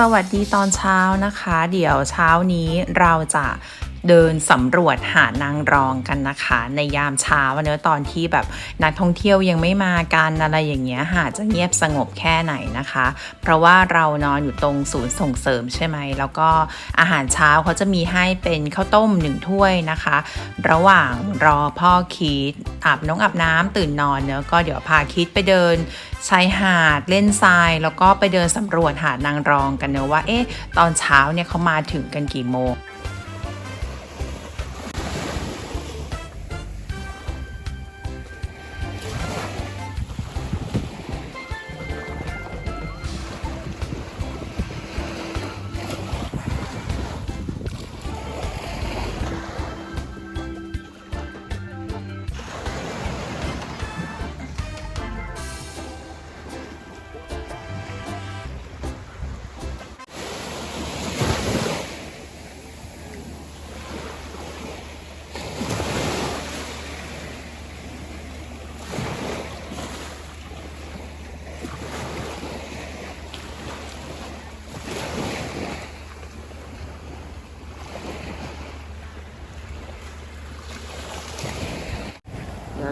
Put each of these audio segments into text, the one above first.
สวัสดีตอนเช้านะคะ เดี๋ยวเช้านี้เราจะ เดินสำรวจหาดนางรองกันนะคะ ในยามเช้าเนอะตอนที่แบบนักท่องเที่ยวยังไม่มากันอะไรอย่างเงี้ยหาดจะเงียบสงบแค่ไหนนะคะ เพราะว่าเรานอนอยู่ตรงศูนย์ส่งเสริมใช่ไหมแล้วก็อาหารเช้าเขาจะมีให้เป็นข้าวต้มหนึ่งถ้วยนะคะ ระหว่างรอพ่อคิดอาบน้องอาบน้ำตื่นนอนเนอะก็เดี๋ยวพาคิดไปเดินชายหาดเล่นทราย แล้วก็ไปเดินสำรวจหาดนางรองกันเนอะว่าเอ๊ะตอนเช้าเนี่ยเขามาถึงกันกี่โมง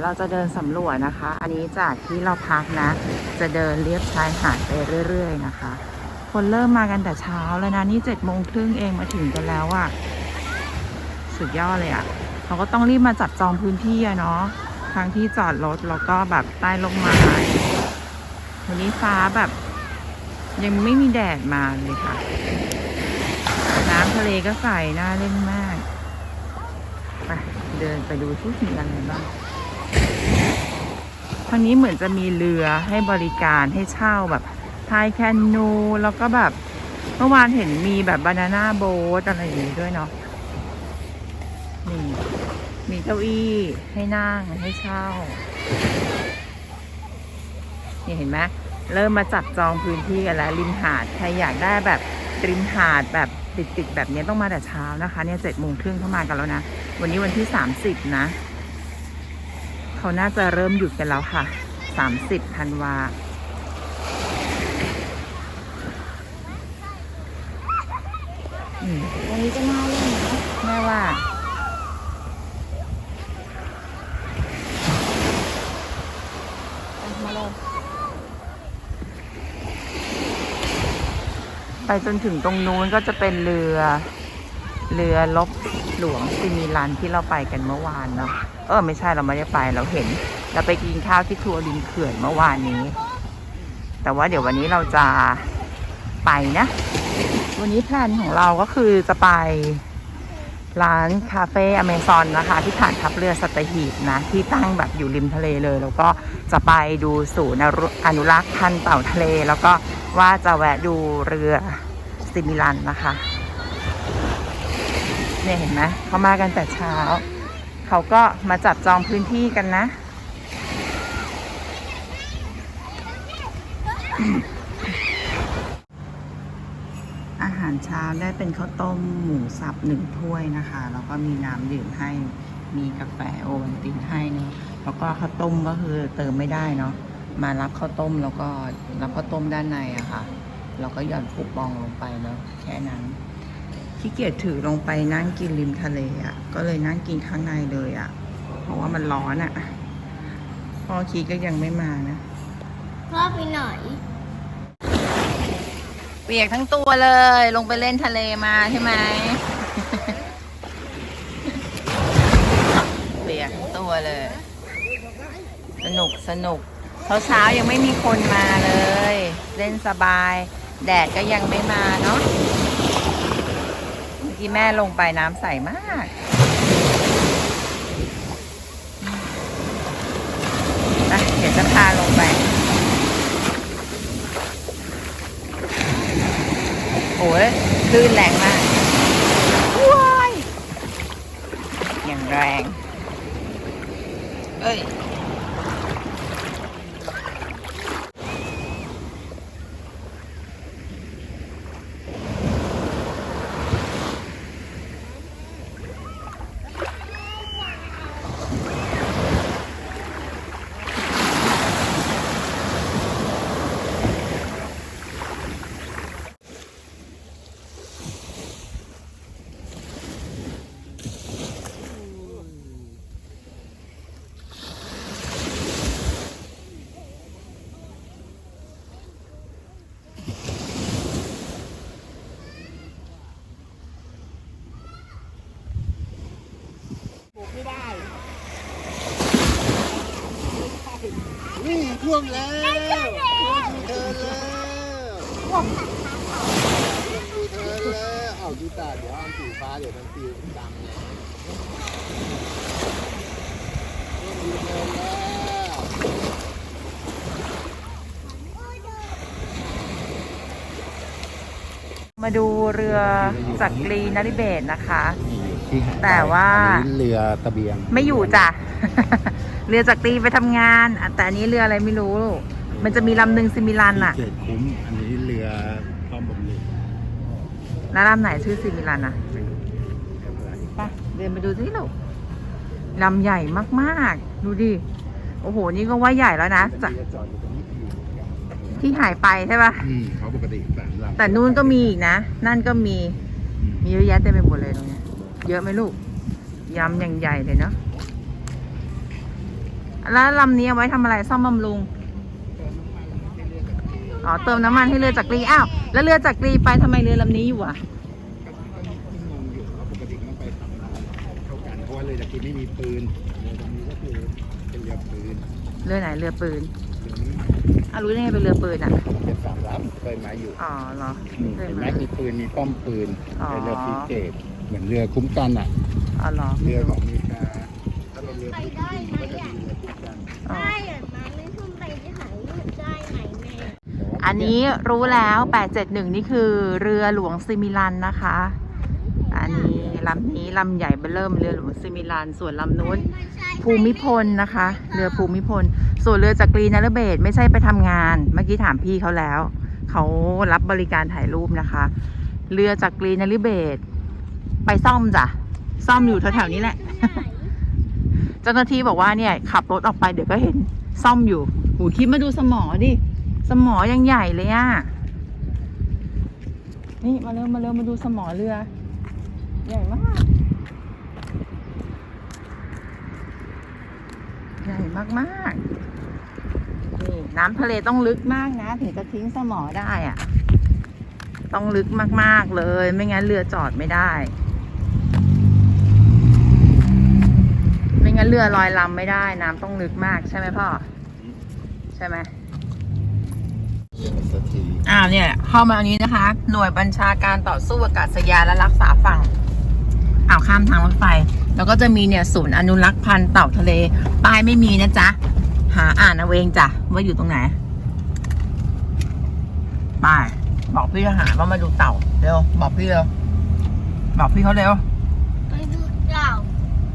เดี๋ยวเราจะเดินสำรวจนะคะ อันนี้จากที่เราพักนะ จะเดินเลียบชายหาดไปเรื่อย ๆ นะคะ คนเริ่มมากันแต่เช้าแล้วนะนี่เจ็ดโมงครึ่งเองมาถึงกันแล้วอะสุดยอดเลยอะเขาก็ต้องรีบมาจับจองพื้นที่อะเนาะทางที่จอดรถแล้วก็แบบใต้ลมไม้วันนี้ฟ้าแบบ ยังไม่มีแดดมาเลยค่ะ น้ำทะเลก็ใสน่าเล่นมาก ไป เดินไปดูที่มีอะไรบ้าง ทางนี้เหมือนจะมีเรือให้บริการให้เช่าแบบพายแคนูแล้วก็แบบเมื่อวานเห็นมีแบบบานาน่าโบ๊ทอะไรอย่างนี้ด้วยเนาะนี่มีเก้าอี้ให้นั่งให้เช่านี่เห็นไหมเริ่มมาจับจองพื้นที่กันแล้วริมหาดใครอยากได้แบบริมหาดแบบติดๆแบบนี้ต้องมาแต่เช้านะคะเนี่ยเจ็ดโมงครึ่งเข้ามากันแล้วนะ วันนี้วันที่สามสิบนะ เขาน่าจะเริ่มหยุดกันแล้วค่ะสามสิบธันวาอืมตรงนี้ก็น่าเล่นนะแม่ว่ามาเลยไปจนถึงตรงนู้นก็จะเป็นเรือ เรือลบหลวงซิมิลันที่เราไปกันเมื่อวานเนาะเออไม่ใช่เราไม่ได้ไปเราเห็น เราไปกินข้าวที่ครัวริมเขื่อนเมื่อวานนี้ แต่ว่าเดี๋ยววันนี้เราจะไปนะ วันนี้แพลนของเราก็คือจะไปร้านคาเฟ่อเมซอนนะคะ ที่ฐานทัพเรือสัตหีบนะ ที่ตั้งแบบอยู่ริมทะเลเลย แล้วก็จะไปดูศูนย์อนุอนุรักษ์พันธุ์เต่าทะเล แล้วก็ว่าจะแวะดูเรือซิมิลันนะคะ เนี่ยเห็นไหมเขามากันแต่เช้า เขาก็มาจับจองพื้นที่กันนะ อาหารเช้าได้เป็นข้าวต้มหมูสับหนึ่งถ้วยนะคะ แล้วก็มีน้ำดื่มให้ มีกาแฟโอวัลตินให้เนาะแล้วก็ข้าวต้มก็คือเติมไม่ได้เนาะ มารับข้าวต้มแล้วก็รับข้าวต้มด้านในอะค่ะเราก็หย่อนคูปองลงไปแล้วแค่นั้น ขี้เกียจถือลงไปนั่งกินริมทะเลอะ่ะ ก็เลยนั่งกินข้างในเลยอะ่ะ เพราะว่ามันร้อนอะ่ะ พ่อคีก็ยังไม่มานะ พ่อไปไหนเปียกทั้งตัวเลย ลงไปเล่นทะเลมาใช่ไหม เปียกทั้งตัวเลย สนุกสนุกเช้าเช้าๆยังไม่มีคนมาเลย เล่นสบาย แดดก็ยังไม่มาเนาะ เมื่อกี้แม่ลงไปน้ำใสมาก ไปเดี๋ยวจะพาลงไปโอ้ยคลื่นแรงมากว้ายอย่างแรง เอ้ย แล้วเอาดูตาเดี๋ยวอันสีฟ้าเดี๋ยวมันปิวดังเลยท่วมยูเทิร์นแล้วมาดูเรือจักรีนริเบศนะคะ นี่ที่หยไปแต่ว่า อันนี้เรือตะเบียงไม่อยู่จ้ะ เรือจักรีไปทำงานอะแต่อันนี้เรืออะไรไม่รู้ มันจะมีลำหนึ่งซิมิลันอะที่เกิดคุ้มอันนี้เรือซ่อมบำรุง แล้วลำไหนชื่อซิมิลันอะไปเดินไปดูสิลูกลำใหญ่มากๆ ดูดิ โอ้โห นี่ก็ว่าใหญ่แล้วนะจะเรือจอดอยู่ตรงนี้อยู่ที่หายไปใช่ปะอืมเขาปกติสามลำแต่นู่นก็มีอีกนะ นั่นก็มีอืมมีเยอะแยะเต็มไปหมดเลยตรงเนี้ยเยอะไหมลูกยำอย่างใหญ่เลยเนาะ แล้วลำนี้เอาไว้ทำอะไรซ่อมบำรุง อ๋อ เติมน้ำมันให้เรือจักรีอ้าว แล้วเรือจักรีไปทำไมเรือลำนี้อยู่อะก็งงอยู่เขาปกติมันต้องไปทำงานเท่ากันเพราะว่าเรือจากกินไม่มีปืนเรือตรงนี้ก็คือเป็นเรือปืนเรือไหนเรือปืนเรือนี้อ้าวรู้ได้ไงเป็นเรือปืนอะ เป็นสามลำเคยมาอยู่อ๋อเหรออืมเคยเห็นไหมมา มีปืนมีป้อมปืนอ๋อ เป็นเรือพิเศษเหมือนเรือคุ้มกันอะ อ๋อเหรอเรือของอเมริกาถ้าเป็นเรือพิเศษก็จะมีเรือคุ้มกัน อ๋อ ได้อะมาไม่ทุ่มไปจะหายรูปได้ไหมแม่ แต่ว่า อันนี้รู้แล้ว 871 นี่คือเรือหลวงซิมิลันนะคะ อันนี้ลำนี้ลำใหญ่เบอเริ่มเรือหลวงซิมิลัน ส่วนลำนู้นภูมิพลนะคะ เรือภูมิพล ส่วนเรือจักรีนารเบศไม่ใช่ไปทำงาน เมื่อกี้ถามพี่เขาแล้ว เขารับบริการถ่ายรูปนะคะ เรือจักรีนารเบศไปซ่อมจ้ะ ซ่อมอยู่แถวๆนี้แหละ เจ้าหน้าที่บอกว่าเนี่ยขับรถออกไปเดี๋ยวก็เห็นซ่อมอยู่หูคิดมาดูสมอดิ สมอยังใหญ่เลยอะนี่มาเร็วมาเร็วมาดูสมอเรือ ใหญ่มาก ใหญ่มากๆนี่น้ำทะเลต้องลึกมากนะ ถึงจะทิ้งสมอได้อะต้องลึกมากๆเลย ไม่งั้นเรือจอดไม่ได้ ไม่งั้นเรือลอยลำไม่ได้ น้ำต้องลึกมากใช่ไหมพ่อ ใช่ไหม สักทีอ้าวเนี่ย เข้ามาอันนี้นะคะ หน่วยบัญชาการต่อสู้อากาศยานและรักษาฝั่งอ่าวข้ามทางรถไฟ แล้วก็จะมีเนี่ยศูนย์อนุรักษ์พันธุ์เต่าทะเล ป้ายไม่มีนะจ๊ะ หาอ่านเอาเองจ้ะ ว่าอยู่ตรงไหน ป้าย บอกพี่ทหารว่ามาดูเต่า เร็ว บอกพี่เร็ว บอกพี่เขาเร็ว ไปดูเต่า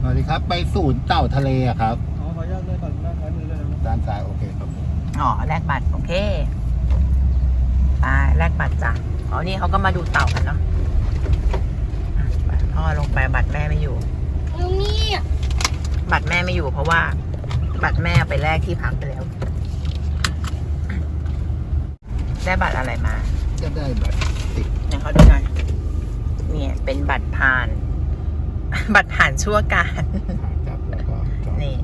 สวัสดีครับ ไปศูนย์เต่าทะเลอะครับอ๋อขออนุญาตเลยก่อนด้านซ้ายมือเลยนะด้านซ้ายโอเคครับผมอ๋อ แลกบัตร โอเค ไปแลกบัตรจ้ะอ๋อนี่เขาก็มาดูเต่ากันเนาะอะไปพ่อลงไปบัตรแม่ไม่อยู่ตรงนี้อะบัตรแม่ไม่อยู่เพราะว่า บัตรแม่เอาไปแลกที่พักไปแล้ว ได้บัตรอะไรมาจะได้แบบติดเนี่ยเขาดูหน่อยเนี่ยเป็นบัตรผ่าน บัตรผ่านชั่วการขาจับแล้วก็จอด นี่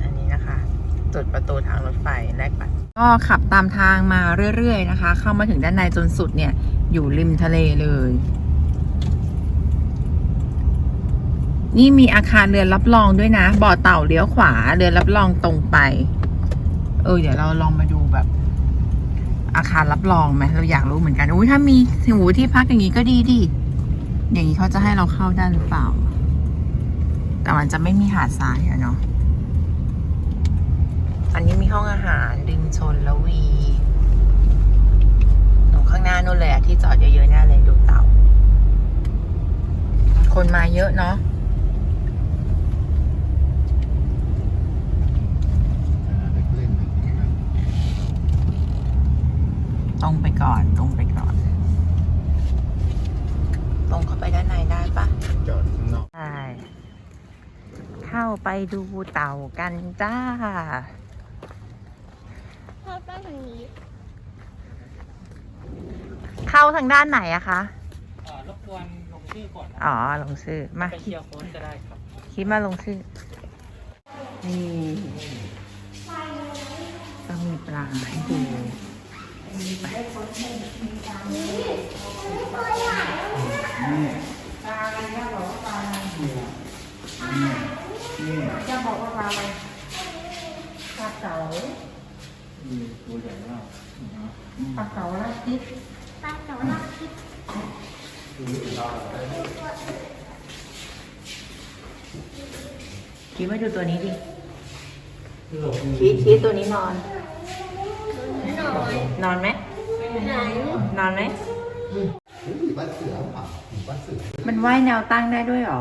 อันนี้นะคะ จุดประตูทางรถไฟแลกบัตร ก็ขับตามทางมาเรื่อยๆนะคะ เข้ามาถึงด้านในจนสุดเนี่ย อยู่ริมทะเลเลย นี่มีอาคารเรือนรับรองด้วยนะ บ่อเต่าเลี้ยวขวาเรือนรับรองตรงไป เออ เดี๋ยวเราลองมาดูแบบ อาคารรับรองไหมเราอยากรู้เหมือนกันอุ้ยถ้ามีหูที่พักอย่างนี้ก็ดีดิอย่างนี้เขาจะให้เราเข้าได้หรือเปล่า แต่มันจะไม่มีหาดทรายอะเนาะ อันนี้มีห้องอาหารริมชนละวีตรงข้างหน้านู่นเลยอะที่จอดเยอะๆแน่เลยดูเต่า คนมาเยอะเนาะอ่าเด็กเล่นนะครับตรงไปก่อนตรงไปก่อนตรงเข้าไปด้านในได้ปะจอดข้างนอกใช่เข้าไปดูเต่ากันจ้าเข้าใต้ ทางนี้ เข้าทางด้านไหนอะคะอ่ารบกวนลงชื่อก่อนนะอ๋อ ลงชื่อ มาไปเคลียร์โค้ดก็ได้ครับ คิดมาลงชื่อ นี่ก็มีปลาให้ดูจะบอกว่าปลาอะไรปลาเก๋า ตัวใหญ่มากปลาเก๋าละคิดปลาเก๋าลักคิดคิดมาดูตัวนี้ดิคิดคิดตัวนี้นอนหน่อยนอนไหมไหนนอนไหมเฮ้ยหรือบ้านเสือเปล่าหรือบ้านเสือ มันว่ายแนวตั้งได้ด้วยเหรอ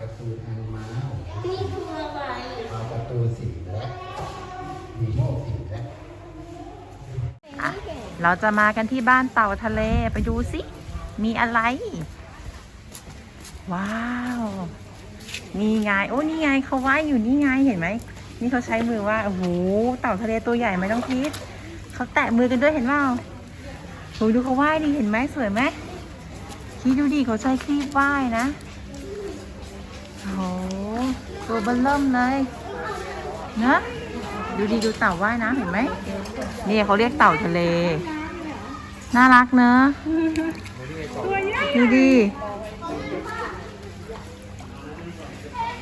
การ์ตูนแอนิมาล นี่คืออะไร ปลาการ์ตูนสีแดงมีโมกสีแดง อะ เราจะมากันที่บ้านเต่าทะเลไปดูสิ มีอะไร ว้าวนี่ไง โอ้นี่ไงเขาว่ายอยู่นี่ไงเห็นไหมนี่เขาใช้มือว่าโอ้โหเต่าทะเลตัวใหญ่ไหมต้องคิดเขาแตะมือกันด้วยเห็นเปล่าโหดูเขาว่ายดีเห็นไหมสวยไหมคิดดูดิเขาใช้ครีบว่ายนะโอ้โหตัวเบลเริ่มเลยนะดูดีดูเต่าว่ายน้ำเห็นไหมนี่เขาเรียกเต่าทะเล น่ารักเนอะดูดี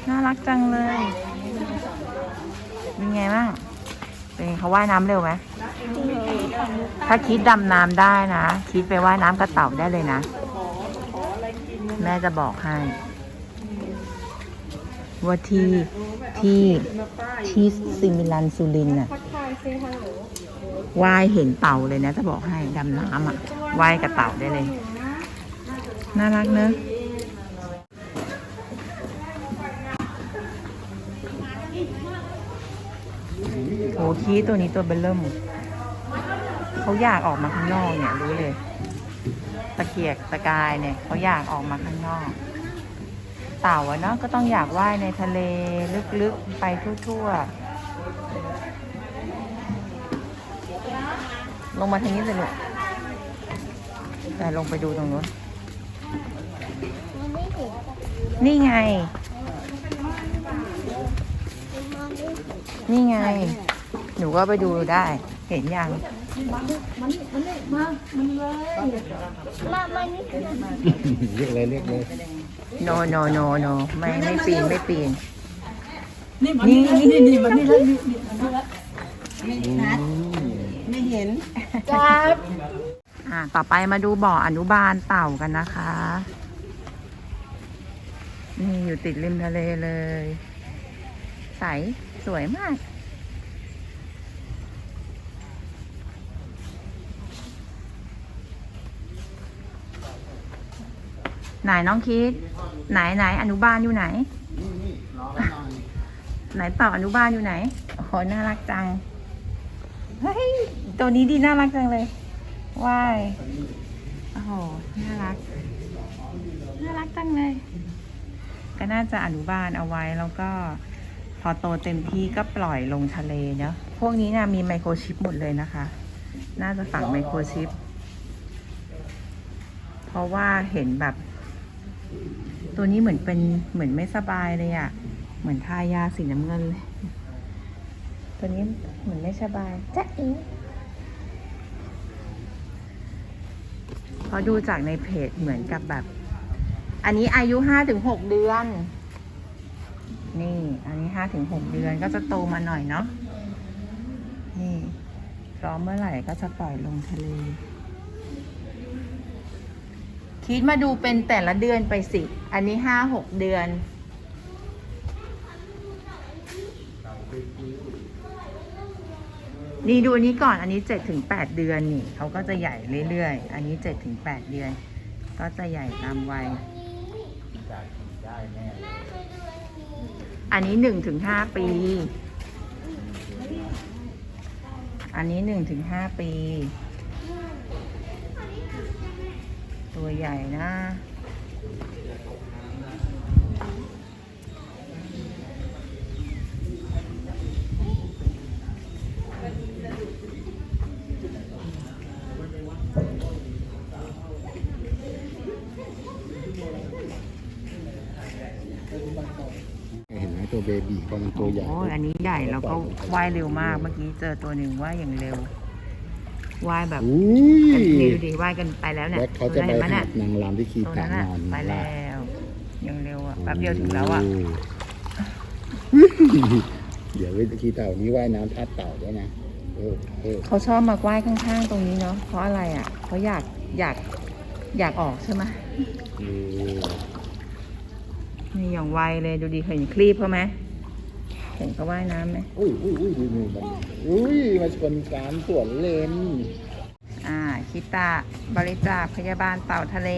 น่ารักจังเลยเป็นไงบ้างเป็นไงเขาว่ายน้ำเร็วไหมถ้าคิดดำน้ำได้นะ คิดไปว่ายน้ำกระเต่าได้เลยนะ แม่จะบอกให้ว่าที่ที่ที่ซิมิลันซูรินทร์น่ะ ว่ายเห็นเต่าเลยนะจะบอกให้ดำน้ำอะว่ายกับเต่าได้เลย น่ารักเนอะโอ้คีตัวนี้ตัวเบลเริ่มเขาอยากออกมาข้างนอกเนี่ยรู้เลย ตะเกียกตะกายเนี่ยเขาอยากออกมาข้างนอก เต่าอะเนาะก็ต้องอยากว่ายในทะเลลึกๆไปทั่วๆ ลงมาทางนี้เลยลูกแต่ลงไปดูตรงนู้นมันไม่เห็นนี่ไงมันไม่เห็นนี่ไง หนูก็ไปดูได้ เห็นยังมามันนี่คือเรียกเลยเรียกเลย no no no no ไม่ไม่ปีนไม่ปีน นี่มันนี่นี่นี่มันนี่แล้วนี่นี่มันนี่แล้วไม่ เห็นจับอ่าต่อไปมาดูบ่ออนุบาลเต่ากันนะคะ นี่อยู่ติดริมทะเลเลย ใสสวยมากไหนน้องคิด ไหนไหนอนุบาลอยู่ไหนนี่นี่รอไว้หน่อยไหนเต่าอนุบาลอยู่ไหนโอ้โหน่ารักจัง เฮ้ยตัวนี้ดีน่ารักจังเลยว้ายโอ้โหน่ารัก น่ารักจังเลย ก็น่าจะอนุบาลเอาไว้แล้วก็พอโตเต็มที่ก็ปล่อยลงทะเลเนาะพวกนี้นะมีไมโครชิปหมดเลยนะคะ น่าจะฝังไมโครชิป เพราะว่าเห็นแบบ ตัวนี้เหมือนเป็นเหมือนไม่สบายเลยอะ่ะ เหมือนทายาสีน้ำเงินเลย ตัวนี้เหมือนไม่สบายจ๊ะเอ๋พอดูจากในเพจเหมือนกับแบบ อันนี้อายุห้าถึงหกเดือน นี่ อันนี้ห้าถึงหกเดือนก็จะโตมาหน่อยเนาะ นี่พร้อมเมื่อไหร่ก็จะปล่อยลงทะเล คิดมาดูเป็นแต่ละเดือนไปสิ อันนี้ห้าหกเดือน นี่ดูอันนี้ก่อน อันนี้เจ็ดถึงแปดเดือนนี่เขาก็จะใหญ่เรื่อยๆ อันนี้เจ็ดถึงแปดเดือน ก็จะใหญ่ตามวัย อันนี้หนึ่งถึงห้าปี อันนี้หนึ่งถึงห้าปี ตัวใหญ่นะ เห็นไหมตัวเบบีก็มันตัวใหญ่โอ้ยอันนี้ใหญ่แล้วก็ว่ายเร็วมากเมื่อกี้เจอตัวหนึ่งว่ายอย่างเร็วว่ายแบบอุ้นี่ยดูดิว่ายกันไปแล้วเนี่ยแบ็คเขาจะไปเห็นไหมหาเนี่ยดนางรำที่ขี่ตรงตานั้นนอะอนไปแล้วอย่างเร็วอะแป๊บเดียวถึงแล้วอะเดี๋ยววิธีเต่านี้ว่ายน้ำทัดเต่าด้วยนะเออเออเขาชอบมาว่ายข้างๆ ตรงนี้เนาะเพราะอะไรอะเขาอยากอยากอยากออกใช่ไหมเออ นี่อย่างไวเลยดูดิเห็นคลีปเขาไหมเห็นเขาว่ายน้ำไหมอุ้ยอุ้ยอุ้ยดูมือมันอุ้ยมาชนการสวนเลนอ่าคิตะบริจาคพยาบาลเต่าทะเล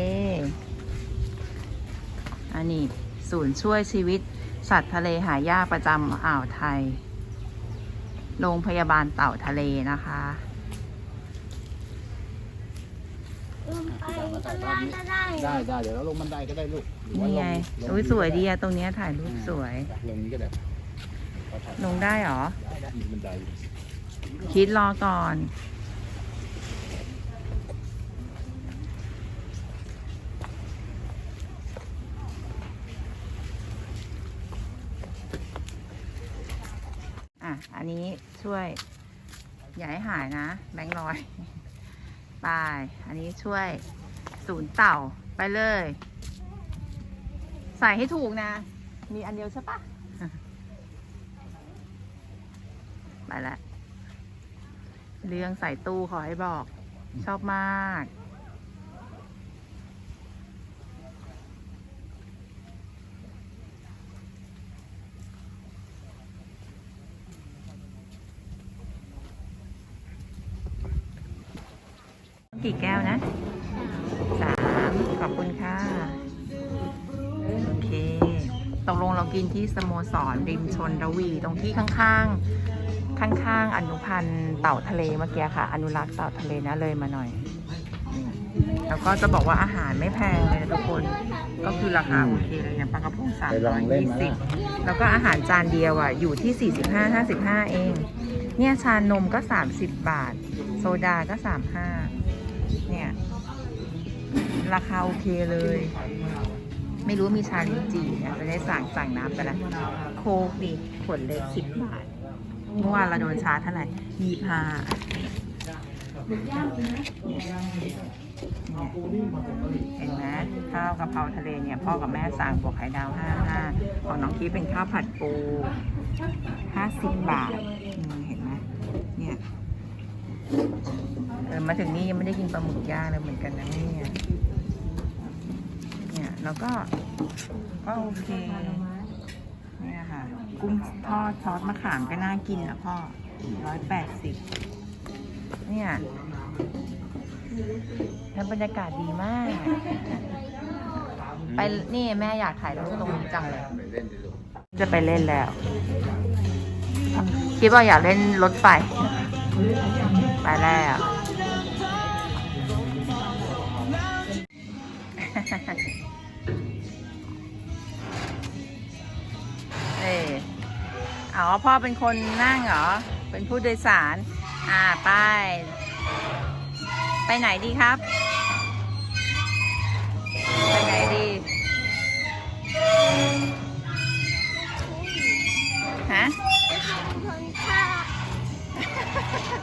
อันนี้ศูนย์ช่วยชีวิต สัตว์ทะเลหายากประจำอ่าวไทย โรงพยาบาลเต่าทะเลนะคะ ลงไปข้างล่างก็ได้ได้ได้เดี๋ยวเราลงบันไดก็ได้ลูกหรือว่านี่ไงลอุ้ยสวยดีอะตรงเนี้ยถ่ายรูปสวย ลงนี้ก็ได้เขาถ่ายลงได้เหรอ ได้ได้มีบันไดอยู่คิดรอก่อน อะ อันนี้ช่วย อย่าให้หายนะ แบงค์ร้อย ไป อันนี้ช่วยศูนย์เต่าไปเลย ใส่ให้ถูกนะ มีอันเดียวใช่ปะไปแล้วเรื่องใส่ตู้ขอให้บอก ชอบมาก กี่แก้วนะสามขอบคุณค่ะ โอเค ตกลงเรากินที่สโมสรริมชนระวีตรงที่ข้างๆ ข้างๆ อนุพันธ์เต่าทะเลเมื่อกี้ค่ะ อนุรักษ์เต่าทะเลนะเลยมาหน่อยนี่แล้วก็จะบอกว่าอาหารไม่แพงเลยนะทุกคน ก็คือราคาโอเคเลยอย่างปลากระพงสามไปลร้อองยเล่นยี่มาสิบละแล้วก็อาหารจานเดียวอะ อยู่ที่45 55เอง เนี่ยชานมก็30บาท โซดาก็35 เนี่ย ราคาโอเคเลย ไม่รู้มีชาลิ้นจี่เนี่ยจะได้สั่งสั่งน้ำไปแล้วโคกดิขวดเล็กสิบบาทเมื่อวานเราโดนชาเท่าไหร่ยี่ห้าเห็นไหมข้าวกะเพราทะเลเนี่ย พ่อกับแม่สั่งบวกไข่ดาวห้าห้าของน้องคีเป็นข้าวผัดปูห้าสิบบาทเห็นไหมเนี่ย เออมาถึงนี่ยังไม่ได้กินปลาหมึกย่างเลยเหมือนกันนะเนี่ย เนี่ยแล้วก็ก็โอเค เนี่ยค่ะ กุ้งทอดซอสมะขามก็น่ากินนะพ่อร้อยแปดสิบ เนี่ยแล้วบรรยากาศดีมาก ไปนี่แม่อยากถ่ายรูปตรงนี้จังเลย จะไปเล่นแล้ว คิดว่าอยากเล่นรถไฟ ไปแล้ว อ๋อพ่อเป็นคนนั่งเหรอ เป็นผู้โดยสาร อ่าไป ไปไหนดีครับ ไปไหนดี ฮะคนข้าว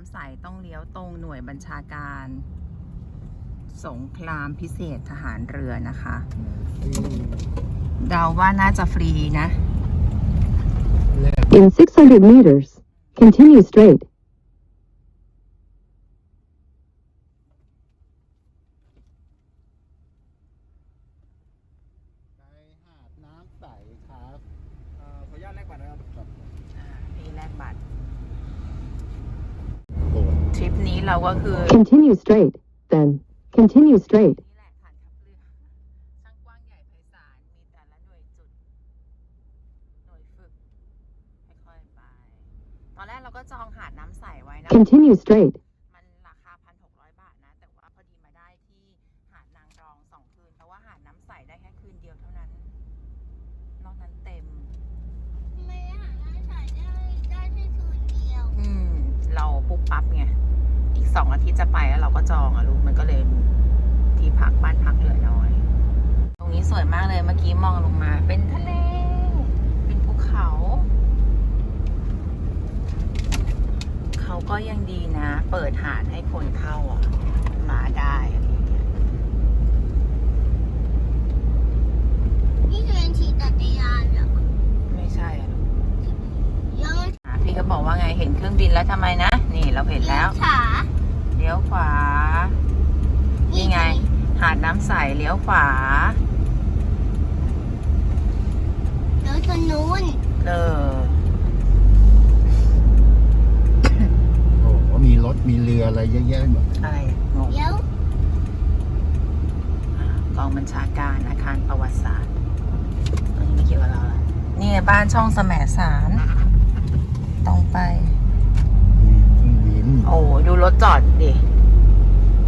ำใสต้องเลี้ยวตรงหน่วยบัญชาการ สงครามพิเศษทหารเรือนะคะ เดาว่าน่าจะฟรีนะ In 600 meters, continue straight. ในหาดน้ำใสครับ ริปนี้เราก็คือ Continue straight. Then, continue straight. นี่แหละฐานทัพเรือช่างกว้างใหญ่ไพศาลมีแต่ละหน่วยจุดหน่วยฝึกค่อยๆไปตอนแรกเราก็จองหาดน้ำใสไว้นะ Continue straight. มันราคาพันหกร้อยบาทนะ แต่ว่าพอดีมาได้ที่หาดนางรองสองคืน เพราะว่าหาดน้ำใสได้แค่คืนเดียวเท่านั้น นอกนั้นเต็ม ไม่ได้หาร้านขายได้ได้แค่คืนเดียว อืม เราปุ๊บปั๊บไง อีกสองอาทิตย์ จะไปแล้วเราก็จองอะลูกมันก็เลยที่พักบ้านพักเหลือน้อย ตรงนี้สวยมากเลยเมื่อกี้มองลงมา เป็นทะเล เป็นภูเขา เขาก็ยังดีนะ เปิดหาดให้คนเข้าอะ มาได้อะไรอย่างเงี้ยนี่คือเป็นฉีดจักรยานเหรอไม่ใช่อะลูกยังอะพี่ก็บอกว่าไงเห็นเครื่องบินแล้วทำไมนะ นี่เราเห็นแล้ว ขา เลี้ยวขวา นี่ไง หาดน้ำใสเลี้ยวขวา แล้วตัวนู้นเออโอ้โหมีรถมีเรืออะไรเยอะแยะไปหมดอะไรงงเดี๋ยวอ่ากองบัญชาการอาคารประวัติศาสตร์อันนี้ไม่เกี่ยวกับเราละนี่ไงบ้านช่องแสมสารตรงไปมีเครื่องบิน โอ้ดูรถจอดดิ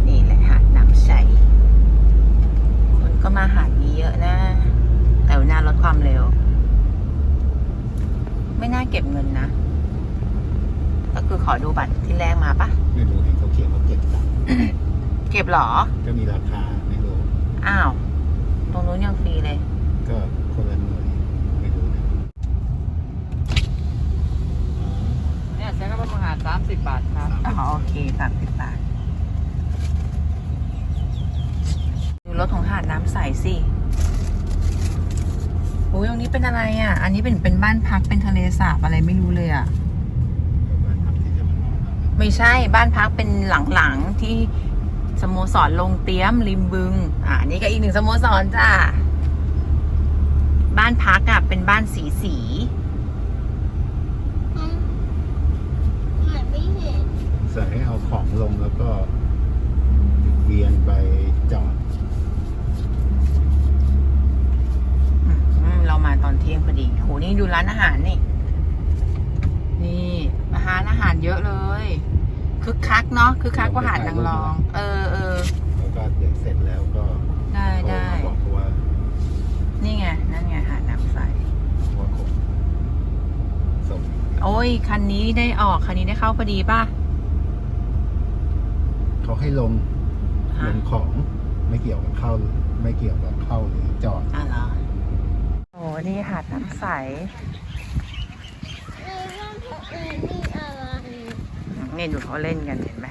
นี่แหละหาดน้ำใสคนก็มาหาดนี้เยอะนะ แต่ว่าน่าลดความเร็ว ไม่น่าเก็บเงินนะ ก็คือขอดูบัตรที่แรกมาปะไม่รู้เห็นเขาเขียนว่าเก็บตังค์เก็บเหรอ ก็มีราคาไม่รู้อ้าว ตรงนู้นยังฟรีเลย ก็คนละหน่วยไม่รู้นะ เนี่ย ใช้ก็ประมาณสามสิบบาทครับอ๋อโอเคสามสิบบาท ดูรถของหาดน้ำใสสิโอ้ยตรงนี้เป็นอะไรอะ อันนี้เป็นเป็นบ้านพักเป็นทะเลสาบอะไรไม่รู้เลยอะบ้านพักที่จะมานอนเอาไม่ใช่บ้านพักเป็นหลังๆที่สโมสรลงเตี้ยมริมบึง อ่านี่ก็อีกหนึ่งสโมสรจ้า บ้านพักอะเป็นบ้านสีสี อืมเหมือนไม่เห็น ใส่ให้เอาของลงแล้วก็เวียนไปจอดอืมเรามาตอนเที่ยงพอดีโหนี่ดูร้านอาหารนี่ นี่ร้านอาหารเยอะเลยคึกคักเนาะคึกคักกว่าหาดนางรอง เออเออแล้วก็เดี๋ยวเสร็จแล้วก็ได้โทรได้มาบอกเขาว่า นี่ไง นั่นไงหาดน้ำใสว่าคงส่งโอ้ย คันนี้ได้ออก คันนี้ได้เข้าพอดีป่ะเขา ให้ลงลฮะงของไม่เกี่ยวกับเข้า ไม่เกี่ยวกับเข้าหรือจอด อะเหรอโอ้นี่หาดน้ำใสในบ้านคนอื่นนี่อะไรนี่ดูเขาเล่นกันเห็นไหม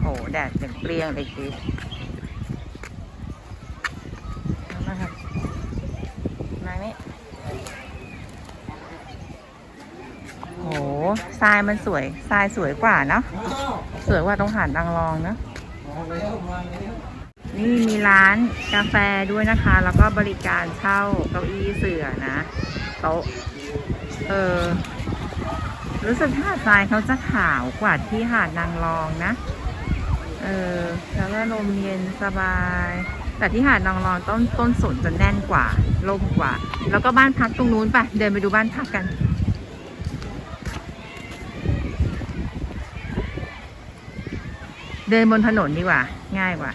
โหแดดเป็นเปรี้ยงเลยคือมาครับมานี่โห ทรายมันสวยทรายสวยกว่าเนาะสวยกว่าตรงหาดนางรองนะนี่มีร้านกาแฟด้วยนะคะ แล้วก็บริการเช่าเก้าอี้เสื่อนะโต๊ะเออรู้สึกหาดทรายเขาจะขาวกว่าที่หาดนางรองนะ เออแล้วก็ลมเย็นสบาย แต่ที่หาดนางรองต้นต้นสนจะแน่นกว่าล่มกว่า แล้วก็บ้านพักตรงนู้นไปเดินไปดูบ้านพักกัน เดินบนถนนดีกว่า ง่ายกว่า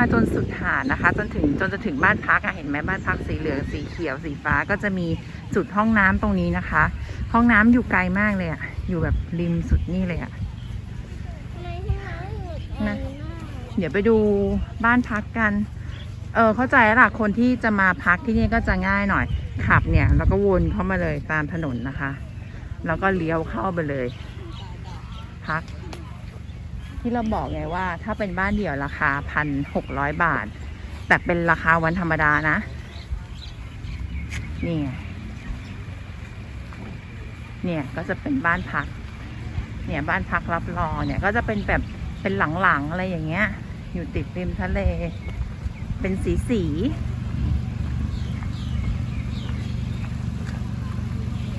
มาจนสุดหาดนะคะ จนถึงจนจะถึงบ้านพักอะเห็นไหมบ้านพักสีเหลืองสีเขียวสีฟ้าก็จะมีจุดห้องน้ำตรงนี้นะคะ ห้องน้ำอยู่ไกลมากเลยอะอยู่แบบริมสุดนี่เลยอะในที่ร้านหยุดเองนะนะเดี๋ยวไปดูบ้านพักกัน เออเข้าใจแล้วล่ะคนที่จะมาพักที่นี่ก็จะง่ายหน่อยขับเนี่ย แล้วก็วนเข้ามาเลยตามถนนนะคะ แล้วก็เลี้ยวเข้าไปเลย พัก ที่เราบอกไงว่า ถ้าเป็นบ้านเดี่ยวราคาพันหกร้อยบาท แต่เป็นราคาวันธรรมดานะ นี่เนี่ยก็จะเป็นบ้านพัก เนี่ยบ้านพักรับรองเนี่ยก็จะเป็นแบบเป็นหลังๆอะไรอย่างเงี้ย อยู่ติดริมทะเล เป็นสีสีๆ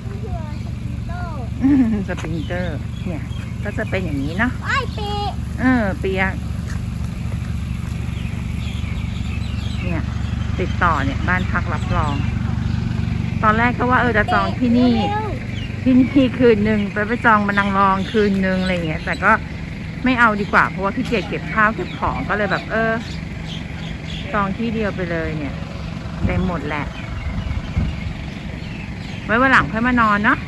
ไม่เห็น สปริงเกอร์ เนี่ย ก็จะเป็นอย่างนี้เนาะไอ้เป๊ะเออ เปียก เนี่ย ติดต่อเนี่ย บ้านพักรับรอง ตอนแรกก็ว่าเออจะจองที่นี่ ที่นี่คืนหนึ่งไปไปจองมานังรองคืนหนึ่งอะไรเงี้ย แต่ก็ไม่เอาดีกว่า เพราะว่าพี่เกียจเก็บข้าวเก็บของก็เลยแบบ เออ จองที่เดียวไปเลยเนี่ยเต็มหมดแหละ ไว้วันหลังค่อยมานอนเนาะ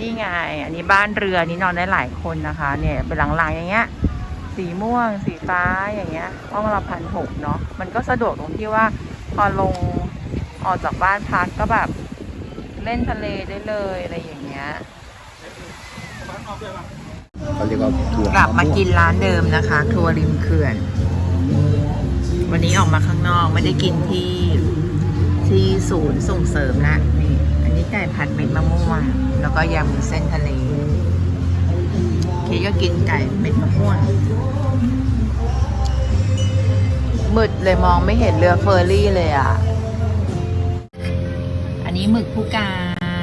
นี่ไงนี่ไง อันนี้บ้านเรือนี่นอนได้หลายคนนะคะ เนี่ยเป็นหลังๆอย่างเงี้ย สีม่วง สีฟ้าอย่างเงี้ยห้องละพันหกเนาะ มันก็สะดวกตรงที่ว่าพอลงออกจากบ้านพักก็แบบเล่นทะเลได้เลยอะไรอย่างเงี้ยเขาเรียกว่าถั่วกลับมากินร้านเดิมนะคะ ครัวริมเขื่อน วันนี้ออกมาข้างนอกไม่ได้กินที่ที่ศูนย์ส่งเสริมละนี่อันนี้ ไก่ผัดเม็ดมะม่วง แล้วก็ยำวุ้นเส้นทะเลเคก็กินไก่เม็ดมะม่วงมืดเลยมองไม่เห็นเรือเฟอร์รี่เลยอะ อันนี้หมึกผู้กา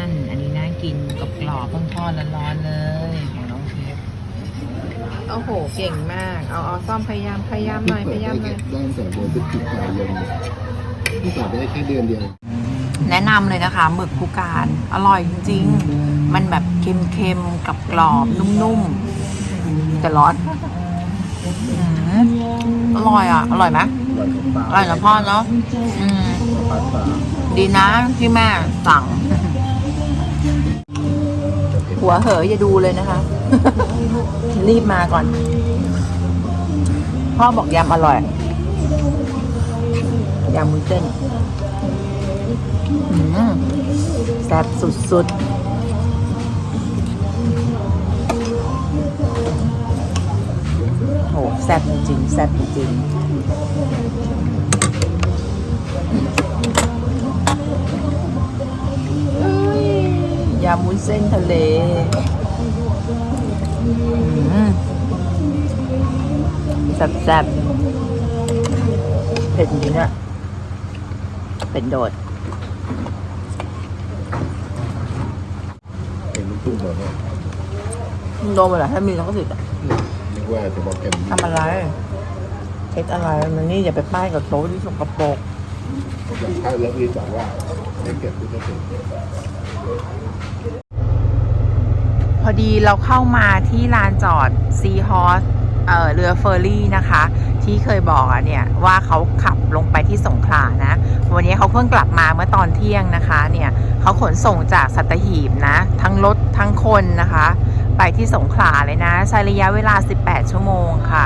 ร อันนี้น่ากินกับกรอบๆเพิ่งทอดร้อนๆเลยของน้องเทปโอ้โห เก่งมาก เอาเอาซ่อมพยายามพยายามหน่อยพยายามหน่อยได้ตั้งแต่เดือนพฤศจิกายนที่ต่อไปได้แค่เดือนเดียว แนะนำเลยนะคะหมึกผู้การอร่อยจริง ๆ มันแบบเค็มๆกับกรอบนุ่มๆ แต่ร้อนอืมอร่อยอะ อร่อยไหมอร่อยนะพ่อเนาะอืมดีนะที่แม่สั่ง หัวเหอะอย่าดูเลยนะคะ รีบมาก่อน พ่อบอกยำอร่อยยำมุ้นเส้น แซ่บสุดๆโหแซ่บจริงแซ่บจริงยำมุ้นเส้นทะเลแซ่บๆเผ็ดจริงอะเป็นโดด เป็นลูกทุ่งบอกว่าโดนไปเหรอถ้ามีเราก็สิทธิ์อะนึกว่าจะบอกเค็มทำอะไรเช็ดอะไรมันนี่อย่าไปป้ายกับโต๊ะที่สกปรกถ้าเลิฟรีบอกว่าไม่เก็บที่จะถึงพอดีเราเข้ามาที่ลานจอดซีฮอสเรือเฟอร์รี่นะคะ ที่เคยบอกอะเนี่ยว่าเขาขับลงไปที่สงขลานะ วันนี้เขาเพิ่งกลับมาเมื่อตอนเที่ยงนะคะเนี่ยเขาขนส่งจากสัตหีบนะ ทั้งรถทั้งคนนะคะ ไปที่สงขลาเลยนะ ใช้ระยะเวลา 18 ชั่วโมงค่ะ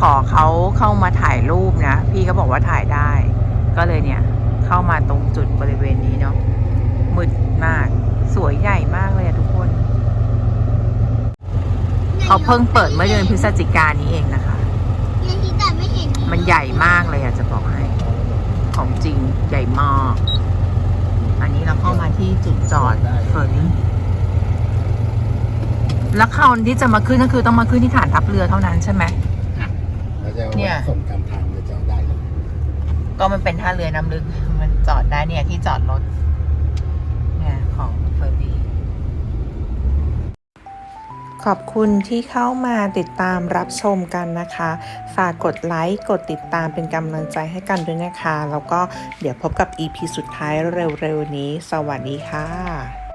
ขอเขาเข้ามาถ่ายรูปนะ พี่เขาบอกว่าถ่ายได้ ก็เลยเนี่ยเข้ามาตรงจุดบริเวณนี้เนาะมืดมากสวยใหญ่มากเลยอะทุกคน เขาเพิ่งเปิดเมื่อเดือนพฤศจิกายนนี้เองนะคะ ยังที่แต่ไม่เห็นมันใหญ่มากเลยอะจะบอกให้ ของจริงใหญ่มาก อันนี้เราเข้ามาที่จุดจอดเฟอร์รี่แล้วคราวที่จะมาขึ้นก็คือต้องมาขึ้นที่ฐานทัพเรือเท่านั้นใช่ไหม แล้วจะเนี่ย ส่งกำทางจะจอดได้เลยก็มันเป็นท่าเรือน้ำลึก มันจอดได้เนี่ยที่จอดรถ เนี่ยของเฟอร์รี่ ขอบคุณที่เข้ามาติดตามรับชมกันนะคะ ฝากกดไลค์ กดติดตามเป็นกำลังใจให้กันด้วยนะคะ แล้วก็เดี๋ยวพบกับ EP สุดท้ายเร็วๆนี้ สวัสดีค่ะ